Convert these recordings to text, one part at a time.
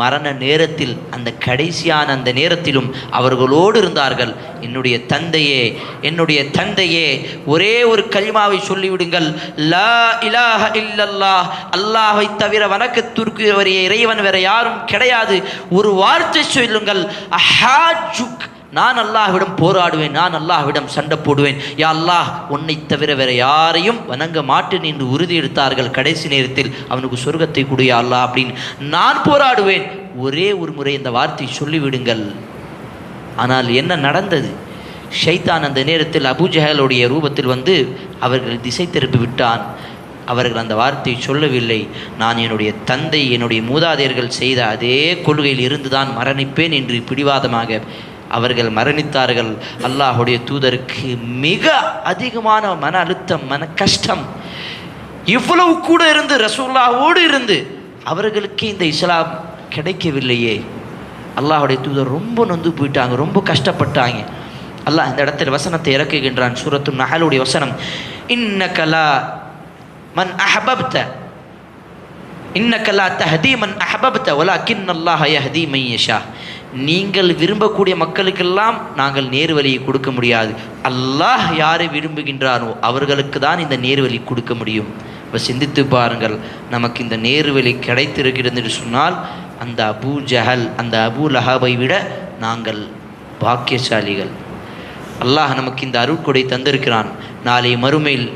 மரண நேரத்தில் அந்த கடைசியான அந்த நேரத்திலும் அவர்களோடு இருந்தார்கள். என்னுடைய தந்தையே என்னுடைய தந்தையே ஒரே ஒரு கலிமாவை சொல்லிவிடுங்கள். லா இலாஹ இல்லல்லா அல்லாஹை தவிர வணக்கத்திற்கு இறைவன் வேற யாரும் கிடையாது. ஒரு வார்த்தை சொல்லுங்கள். அஹாஜுக் நான் அல்லாஹ்விடம் போராடுவேன் நான் அல்லாஹ்விடம் சண்டை போடுவேன். யா அல்லாஹ் உன்னை தவிர வேற யாரையும் வணங்க மாட்டேன் என்று உறுதி எடுத்தார்கள் கடைசி நேரத்தில். அவனுக்கு சொர்க்கத்தை கொடு யா அல்லாஹ் அப்படின்னு நான் போராடுவேன். ஒரே ஒரு முறை இந்த வார்த்தை சொல்லிவிடுங்கள். ஆனால் என்ன நடந்தது? ஷைத்தான் அந்த நேரத்தில் அபுஜஹலுடைய ரூபத்தில் வந்து அவர்கள் திசை திருப்பி விட்டான். அவர்கள் அந்த வார்த்தையை சொல்லவில்லை. நான் என்னுடைய தந்தை என்னுடைய மூதாதையர்கள் செய்த அதே கொள்கையில் இருந்துதான் மரணிப்பேன் என்று பிடிவாதமாக அவர்கள் மரணித்தார்கள். அல்லாஹுடைய தூதருக்கு மிக அதிகமான மன அழுத்தம் மன கஷ்டம். இவ்வளவு கூட இருந்து ரசூல்லாவோடு இருந்து அவர்களுக்கு இந்த இஸ்லாம் கிடைக்கவில்லையே. அல்லாஹுடைய தூதர் ரொம்ப நொந்து போயிட்டாங்க ரொம்ப கஷ்டப்பட்டாங்க. அல்லாஹ் இந்த இடத்துல வசனத்தை இறக்குகின்றான் சூரத்து நகலுடைய வசனம். இன்ன கலா மன் அஹபப்த கலா தஹதி மன் அஹபப்த கின் அல்லாஹ் யஹதி மையஷா நீங்கள் விரும்பக்கூடிய மக்களுக்கெல்லாம் நாங்கள் நேர்வழியை கொடுக்க முடியாது. அல்லாஹ் யாரை விரும்புகின்றாரோ அவர்களுக்கு தான் இந்த நேர்வழி கொடுக்க முடியும். இப்போ சிந்தித்து பாருங்கள் நமக்கு இந்த நேர்வழி கிடைத்திருக்கிறது என்று சொன்னால் அந்த அபூ ஜஹல் அந்த அபு லஹாபை விட நாங்கள் பாக்கியசாலிகள். அல்லாஹ் நமக்கு இந்த அருட்கொடை தந்திருக்கிறான். நாளை மறுமையில்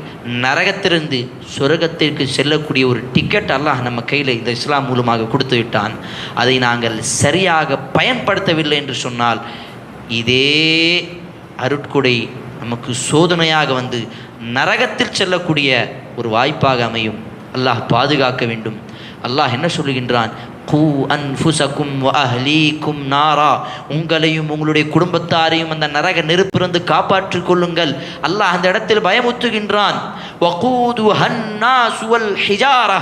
நரகத்திலிருந்து சொர்க்கத்திற்கு செல்லக்கூடிய ஒரு டிக்கெட் அல்லாஹ் நம்ம கையில் இந்த இஸ்லாம் மூலமாக கொடுத்து விட்டான். அதை நாங்கள் சரியாக பயன்படுத்தவில்லை என்று சொன்னால் இதே அருட்கொடை நமக்கு சோதனையாக வந்து நரகத்தில் செல்லக்கூடிய ஒரு வாய்ப்பாக அமையும். அல்லாஹ் பாதுகாக்க வேண்டும். அல்லாஹ் என்ன சொல்லுகின்றான்? கூ அன்ஃபுசக்கும் அஹ்லீக்கும் நாரா. உங்களையும் உங்களுடைய குடும்பத்தாரையும் அந்த நரக நெருப்பிலிருந்து காப்பாற்றிக் கொள்ளுங்கள். அல்லாஹ் அந்த இடத்தில் பயமுத்துகின்றான். ஹிஜாரா.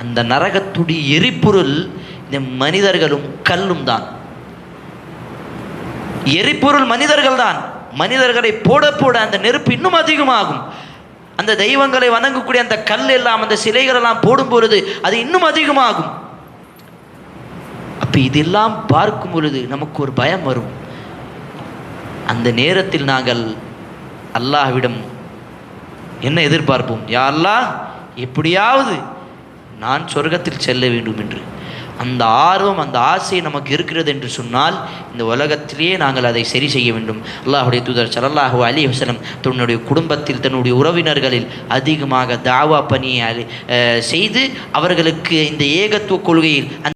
அந்த நரகத்துடி எரிபொருள் இந்த மனிதர்களும் கல்லும் தான். எரிபொருள் மனிதர்கள் தான். மனிதர்களை போட போட அந்த நெருப்பு இன்னும் அதிகமாகும். அந்த தெய்வங்களை வணங்கக்கூடிய அந்த கல் எல்லாம் அந்த சிலைகள் எல்லாம் போடும் பொழுது அது இன்னும் அதிகமாகும். அப்ப இதெல்லாம் பார்க்கும் பொழுது நமக்கு ஒரு பயம் வரும். அந்த நேரத்தில் நாங்கள் அல்லாஹ்விடம் என்ன எதிர்பார்ப்போம்? யாரெல்லாம் அல்லாஹ் எப்படியாவது நான் சொர்க்கத்தில் செல்ல வேண்டும் என்று. அந்த ஆர்வம் அந்த ஆசை நமக்கு இருக்கிறது என்று சொன்னால் இந்த உலகத்திலேயே நாங்கள் அதை சரி செய்ய வேண்டும். அல்லாஹுடைய தூதர் சரல்லாஹு அலி வஸல்லம் தன்னுடைய குடும்பத்தில் தன்னுடைய உறவினர்களில் அதிகமாக தாவா பணியை செய்து அவர்களுக்கு இந்த ஏகத்துவ கொள்கையில் அந்த